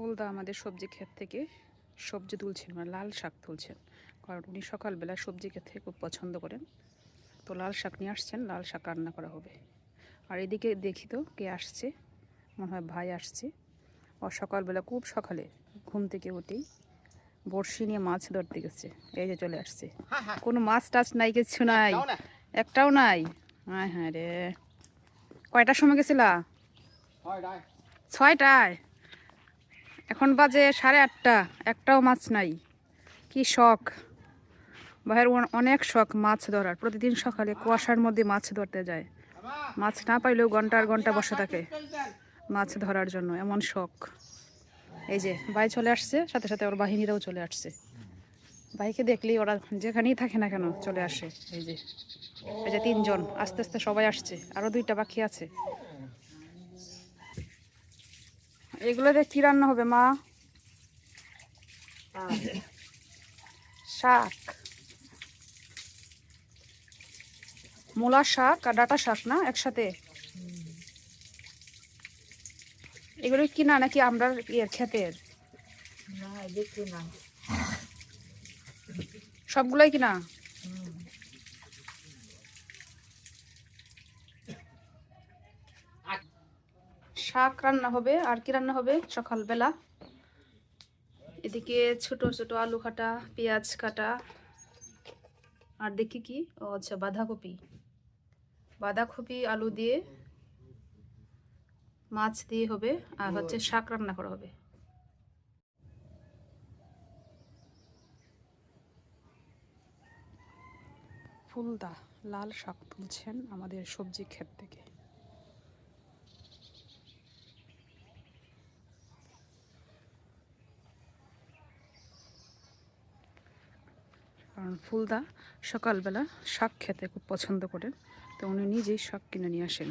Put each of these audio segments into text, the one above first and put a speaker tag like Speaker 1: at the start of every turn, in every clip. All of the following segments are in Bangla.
Speaker 1: ফুলদা আমাদের সবজি ক্ষেত থেকে সবজি তুলছেন মানে লাল শাক তুলছেন। কারণ উনি সকালবেলা সবজি খেতে খুব পছন্দ করেন। তো লাল শাক নিয়ে আসছেন লাল শাক রান্না করা হবে। আর এদিকে দেখি তো কে আসছে মনে হয় ভাই আসছে। ও সকালবেলা খুব সকালে ঘুম থেকে উঠেই বড়শি নিয়ে মাছ ধরতে গেছে। এই যে চলে আসছে। কোনো মাছ টাছ নাই কিছু নাই। একটাও নাই। হ্যাঁ হ্যাঁ রে। কয়টার সময় গেছিলা?
Speaker 2: হয়,
Speaker 1: ছয়টায়? এখন বাজে সাড়ে আটটা, একটাও মাছ নাই। কি শখ। ভাইয়ের অনেক শখ মাছ ধরার। প্রতিদিন সকালে কুয়াশার মধ্যে মাছ ধরতে যায়। মাছ না পাইলেও ঘণ্টার ঘণ্টা বসে থাকে মাছ ধরার জন্য। এমন শখ। এই যে, ভাই চলে আসছে, সাথে সাথে ওর বাহিনীরাও চলে আসছে। ভাইকে দেখলেই ওরা যেখানেই থাকে না কেন চলে আসে। এই যে এই যে তিনজন, আস্তে আস্তে সবাই আসছে। আরও দুইটা বাকি আছে। এগুলোতে কি রান্না হবে মা? শাক। মূলা শাক আর ডাটা শাক না একসাথে? এগুলো কিনা নাকি আমরা ইয়ের ক্ষেতের? সবগুলোই কিনা শাক রান্না হবে আর কি রান্না হবে? সকালবেলা। এদিকে ছোট ছোট আলু কাটা পেঁয়াজ কাটা আর দেখি কি? ও আচ্ছা বাঁধাকপি। বাঁধাকপি আলু দিয়ে মাছ দিয়ে হবে আর হচ্ছে শাক রান্না করা হবে। ফুলদা লাল শাক তুলছেন আমাদের সবজি ক্ষেত থেকে। কারণ ফুলদা সকালবেলা শাক খেতে খুব পছন্দ করেন তো উনি নিজেই শাক কিনে নিয়ে আসেন।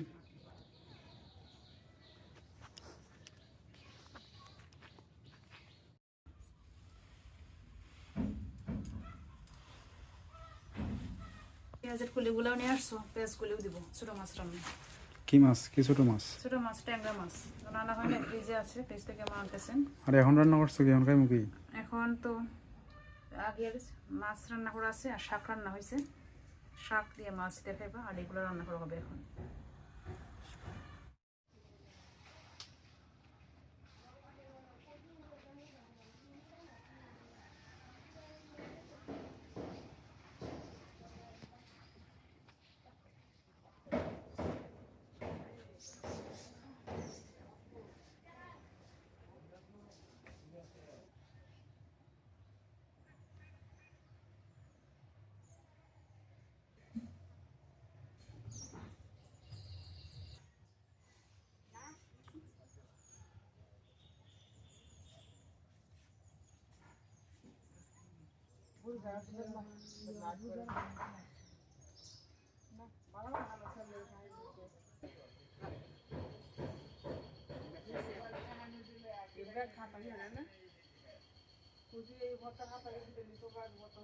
Speaker 1: পেঁয়াজের কুলিগুলোও নিয়ে আসছো? পেঁয়াজ কুলিও দিব ছোটো মাছ রান্না।
Speaker 3: কি মাছ? কি ছোট মাছ?
Speaker 1: ছোটো মাছ ট্যাংরা মাছ। রান্না হয় না ফ্রিজে আছে ফ্রিজ থেকে মা আনতেছেন।
Speaker 3: আর এখন রান্না করছ কি? এখন খাই মুখি
Speaker 1: এখন তো আগের মাছ রান্না করা আছে আর শাক রান্না হয়েছে। শাক দিয়ে মাছ দিয়ে খাইবা আর এগুলো রান্না করা হবে এখন। খাতা জানে না কুচি
Speaker 4: এই ভর্তা খাতা দিতে নিতে পারব তো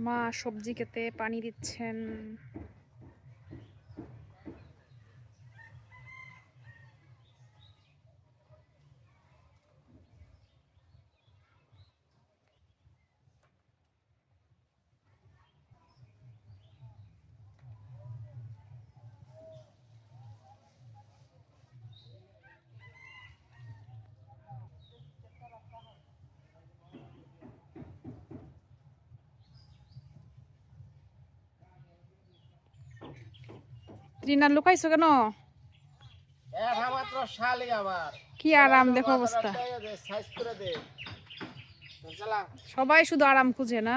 Speaker 1: মা সবজি খেতে পানি দিচ্ছেন। রিনা লুকাইছো কেন? কি আরাম দেখো অবস্থা। সবাই শুধু আরাম খুঁজে না?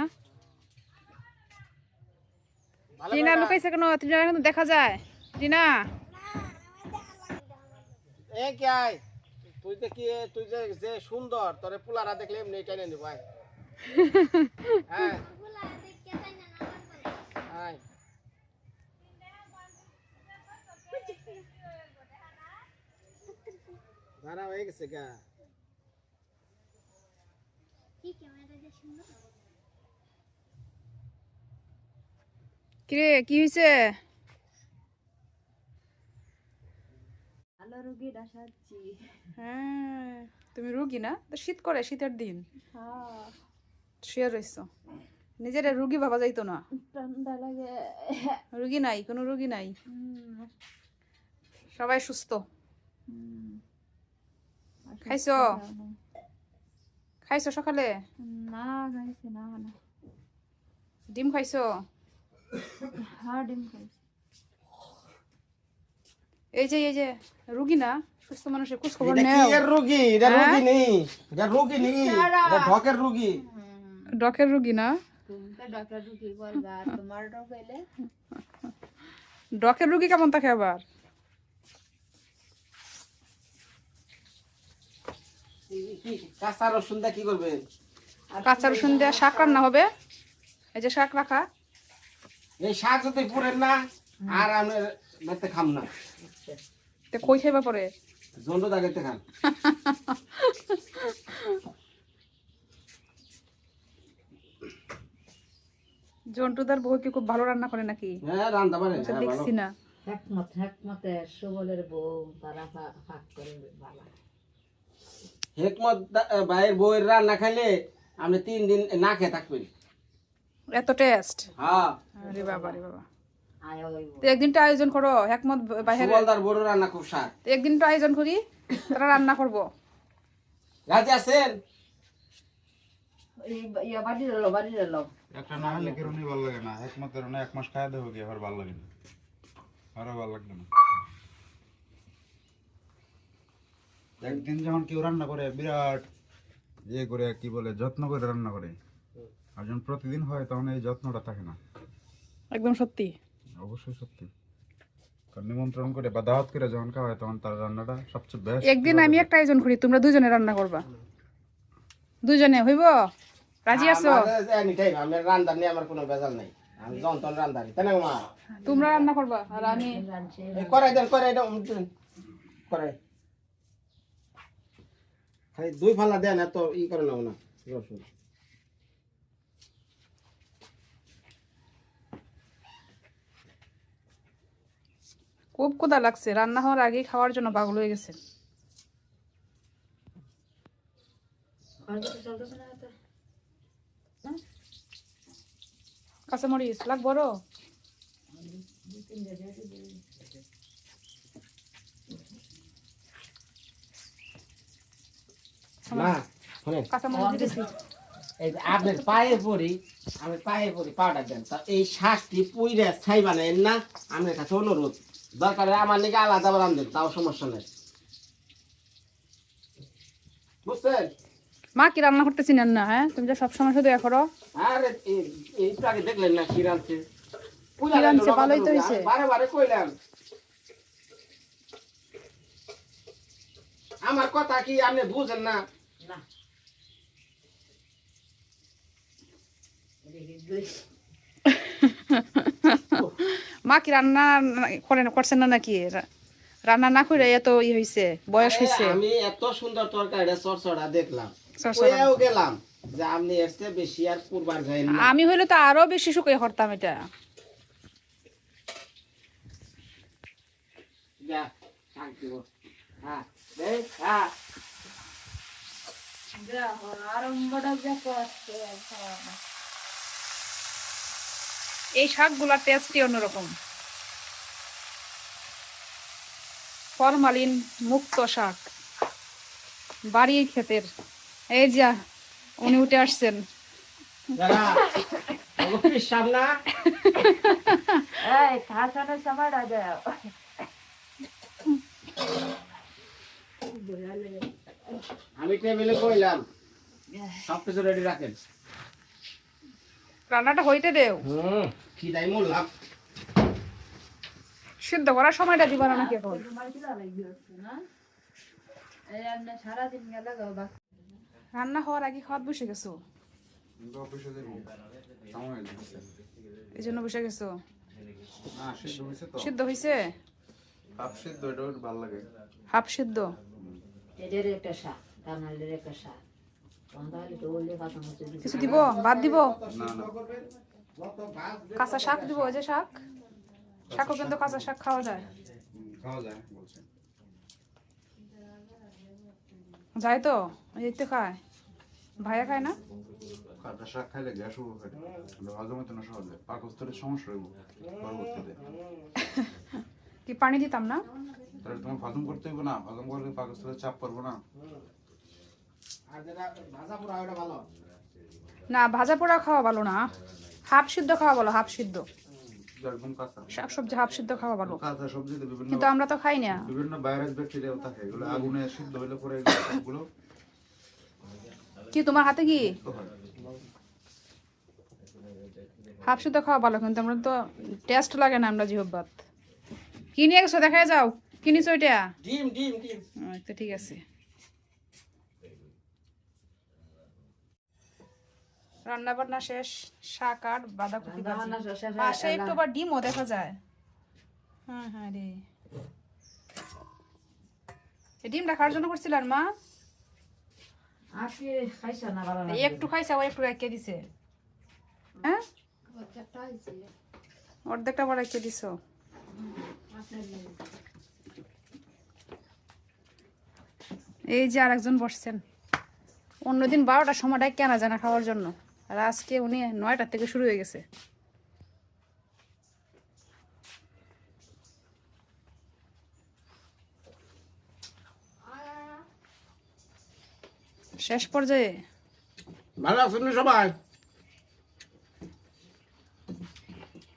Speaker 1: রিনা লুকাইছে কেন? কিন্তু দেখা যায়। রিনা?
Speaker 2: এ কি আয়? তুই কি তুই যে যে সুন্দর তোরে পুলারা দেখলে এমনি টেনে নিব আয়। হ্যাঁ। আয়। দাঁড়া হয়ে গেছে গা।
Speaker 1: কিরে কি হয়েছে
Speaker 4: ভালো
Speaker 1: হ্যাঁ তুমি রুগী না? তো শীত করে শীতের দিন।
Speaker 4: হ্যাঁ।
Speaker 1: শুয়ে রইছ। নিজের রুগী ভাবা যাইতো না।
Speaker 4: ঠান্ডা লাগে।
Speaker 1: রুগী নাই কোনো রুগী নাই।
Speaker 4: হুম,
Speaker 1: সবাই সুস্থ।
Speaker 4: হুম।
Speaker 1: খাইছো খাইছো সকালে
Speaker 4: না খাইছি না না
Speaker 1: ডিম খাইছো
Speaker 4: হ্যাঁ ডিম খাইছি
Speaker 1: এই যে এই যে রুগী না সুস্থ মানুষের খোঁজ খবর
Speaker 2: এটা কি এর রুগী এটা? রুগী নেই এটা রুগী নেই এটা ঢকের রুগী
Speaker 1: ডকের রুগী না
Speaker 4: তুমি তো রুগী বলবা তোমার ডক হইলে
Speaker 1: ডকের রুগী কেমন থাকে আবার
Speaker 2: কাঁচা রসুন দা কি করবেন
Speaker 1: কাঁচা রসুন দেওয়া শাক রান্না হবে। এই যে শাক রাখা।
Speaker 2: এই শাক যদি পুরেন না আর আমি দেখতে খাম না।
Speaker 1: তো কই খাইবা পরে?
Speaker 2: জন্ড দাগাইতে খান
Speaker 1: জন্টুদার বউ কি খুব ভালো রান্না করে নাকি?
Speaker 2: হ্যাঁ রান্না পারে
Speaker 1: আচ্ছা,
Speaker 2: হ্যাঁ, ভালো।
Speaker 1: দেখছি না।
Speaker 5: হেকমত হেকমতে সুবলের বউ তারা ফাঁক করে বালা
Speaker 2: হেকমত ভাইয়ের বউয়ের রান্না খাইলে আপনি তিন দিন না খেয়ে থাকবেন।
Speaker 1: এত টেস্ট?
Speaker 2: হ্যাঁ।
Speaker 1: আরে বাবা রে বাবা। একদিনটা আয়োজন করো একমত বাইরে।
Speaker 2: সুবলদার বড় রান্না খুব স্বাদ।
Speaker 1: একদিনটা আয়োজন করি তারা রান্না করব।
Speaker 2: রাজি আছেন?
Speaker 5: এই ইয়া বাড়ি রলো বাড়ি রলো
Speaker 3: একটা না হলে কেরণই ভালো লাগে না। একমতের এক মাস খাই দেবো কি আবার ভালো লাগে না। আরও ভালো লাগবে না। একদিন যখন কেউ রান্না করে বিরাট ইয়ে করে কি বলে যত্ন করে রান্না করে। আর যখন প্রতিদিন হয় তখন এই যত্নটা থাকে না।
Speaker 1: একদম সত্যি।
Speaker 3: অবশ্যই সত্যি। নিমন্ত্রণ করে বা দাওয়াত করে যখন খাওয়া হয় তখন তার রান্নাটা সবচেয়ে বেস্ট
Speaker 1: একদিন আমি একটা আয়োজন করি তোমরা দুজনে রান্না করবা। দুজনে হইব? রাজি আছো?
Speaker 2: এনি টাইম আমি রান্দার নিয়ে আমার কোনো বেজাল নাই। আমি যন্ত্রণ রান্দারি তাই না মা
Speaker 1: তোমরা রান্না করবা আর আমি
Speaker 2: করাই দেন করাই দেন, করাই খালি দুই ফালা দেন, এত ই করে নাও না রসুন।
Speaker 1: খুব ক্ষুধা লাগছে, রান্না হওয়ার আগেই খাওয়ার জন্য পাগল হয়ে গেছে। কাঁচামরিচ লাগ বড়
Speaker 2: মা শোনেন
Speaker 1: কাঁচামরিচ দিতেছি
Speaker 2: এই যে আপনার পায়ে পড়ি আমি পায়ে পড়ি পাউডার দেন। তা এই শ্বাসটি পুইরে ছাই বানাইন না কাছে অনুরোধ। দরকার আমার লিগে আলাদা রান্ধেন তাও সমস্যা নেই। বুঝছেন?
Speaker 1: মা কি রান্না করতে চিনেন না হ্যাঁ? তুমি যে সবসময় শুধু করো।
Speaker 2: আরে একটু আগে দেখলেন না কি রাঁধছে
Speaker 1: কি রাঁধছে? ভালোই তো হইছে।
Speaker 2: বারে বারে কইলাম। আমার কথা কি আপনি বুঝেন না?
Speaker 5: না।
Speaker 1: মা কি রান্না করেন করছেন না নাকি? রান্না না করে এত ই হয়েছে বয়স হয়েছে
Speaker 2: আমি এত সুন্দর তরকারিটা চরচড়া দেখলাম। কইয়াও গেলাম যে আপনি চেয়ে বেশি আর কুরবার যাইন না।
Speaker 1: আমি হইলে তো আরও বেশি শুকিয়ে করতাম এটা।
Speaker 2: যা শাক দিব। হ্যাঁ দেখ হ্যাঁ
Speaker 4: আরম্ভটা যে করছে
Speaker 1: এই শাকগুলার টেস্টই অন্যরকম। ফরমালিন মুক্ত শাক। বাড়ির ক্ষেতের। এই যা উনি উঠে আসছেন।
Speaker 2: যারা আমি টেবিলে কইলাম সব কিছু রেডি রাখেন।
Speaker 1: রান্নাটা হইতে দেও।
Speaker 2: হুম কি দাই মূল্যাম
Speaker 1: সিদ্ধ করার সময়টা দিবা না নাকি এখন। রান্না হওয়ার আগে খাওয়াত বসে গেছো? এই জন্য বসে গেছো?
Speaker 3: সিদ্ধ হয়েছে তো।
Speaker 1: সিদ্ধ হয়েছে
Speaker 3: হাফ সিদ্ধ এটা ভালো লাগে।
Speaker 1: হাফ সিদ্ধ?
Speaker 5: একটা শাক একটা
Speaker 1: কিছু দিব? ভাত দিব?
Speaker 3: না না।
Speaker 1: কাঁচা শাক দিব ওই যে শাক? শাকও কিন্তু কাঁচা শাক খাওয়া যায়।
Speaker 3: যায়
Speaker 1: তো? এই তো খায়। ভাইয়া খায় না?
Speaker 3: কাঁচা শাক খাইলে গ্যাস উঠবে হজম হতে না সহজে। পাকস্থলের সমস্যা হইব পরবর্তীতে।
Speaker 1: কি পানি দিতাম না?
Speaker 3: তাহলে তোমার হজম করতে হইব না হজম করলে পাকস্থলের চাপ পড়ব না।
Speaker 2: ভাজা পোড়া
Speaker 1: না ভাজা পোড়া খাওয়া ভালো না। হাফ সিদ্ধ খাওয়া ভালো হাফ সিদ্ধ।
Speaker 3: একদম
Speaker 1: শাক সবজি হাফ সিদ্ধ খাওয়া ভালো।
Speaker 3: কাঁচা সবজিতে
Speaker 1: কিন্তু আমরা তো খাই না।
Speaker 3: বিভিন্ন ভাইরাস ব্যাকটেরিয়াও থাকে এগুলো আগুনে সিদ্ধ হইলে পরে এগুলো
Speaker 1: কি তোমার হাতে কি? হাফ সিদ্ধ খাওয়া ভালো কিন্তু আমরা তো টেস্ট লাগে না আমরা জিহব ভাত কি নিয়ে গেছো দেখা যাও। কি নিছো এটা
Speaker 2: ডিম ডিম ডিম
Speaker 1: তো ঠিক আছে। রান্না বান্না শেষ শাক আর বাঁধাকপি পাশে একটু আবার ডিমও দেখা যায়। হ্যাঁ হ্যাঁ রে এই ডিমটা খাওয়ার জন্য করছিল আর মা। একটু খাইছে আবার একটু রেখে দিছে। হ্যাঁ অর্ধেকটা আবার রেখে দিছো। এই যে আরেকজন বসছেন। অন্যদিন বারোটার সময়টায় কেনা জানা খাওয়ার জন্য। আর আজকে উনি নয়টার থেকে শুরু হয়ে গেছে। শেষ পর্যায়ে।
Speaker 2: ভালো আছেন সবাই?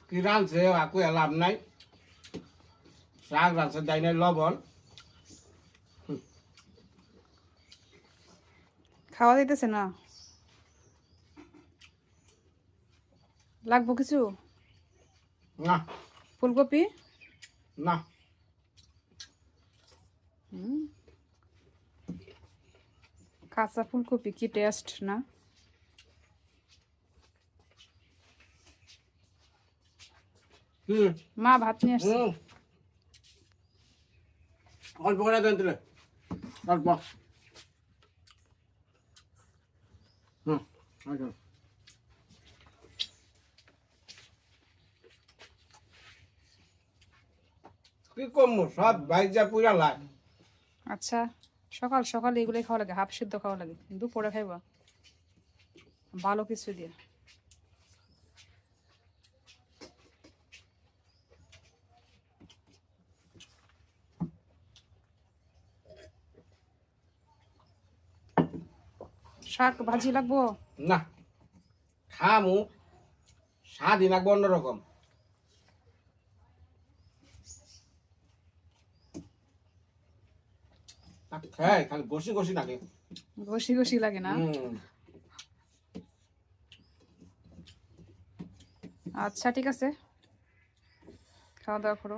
Speaker 2: কি রাঁধছে? আকু লাভ নাই। শাক রাঁধছে তাই নাই লবণ।
Speaker 1: খাওয়া দিতেছে না। লাগবো কিছু?
Speaker 2: না।
Speaker 1: ফুলকপি?
Speaker 2: না।
Speaker 1: কাঁচা ফুলকপি কি টেস্ট না? মা ভাত নিয়ে আসছে।
Speaker 2: অল্প করে দেন তুলে অল্প হুম আচ্ছা কি কমু সব ভাইজা পুরা লাগ
Speaker 1: আচ্ছা সকাল সকাল এগুলোই খাওয়া লাগে হাফ সিদ্ধ খাওয়া লাগে। দুপুরে খাইবা। ভালো কিছু দিয়ে। শাক ভাজি লাগবো?
Speaker 2: না খামু। স্বাদই লাগবো অন্যরকম। খাই খালি ঘষি ঘষি নাকি
Speaker 1: ঘষি ঘষি লাগে না? আচ্ছা ঠিক আছে। খাওয়া দাওয়া করো।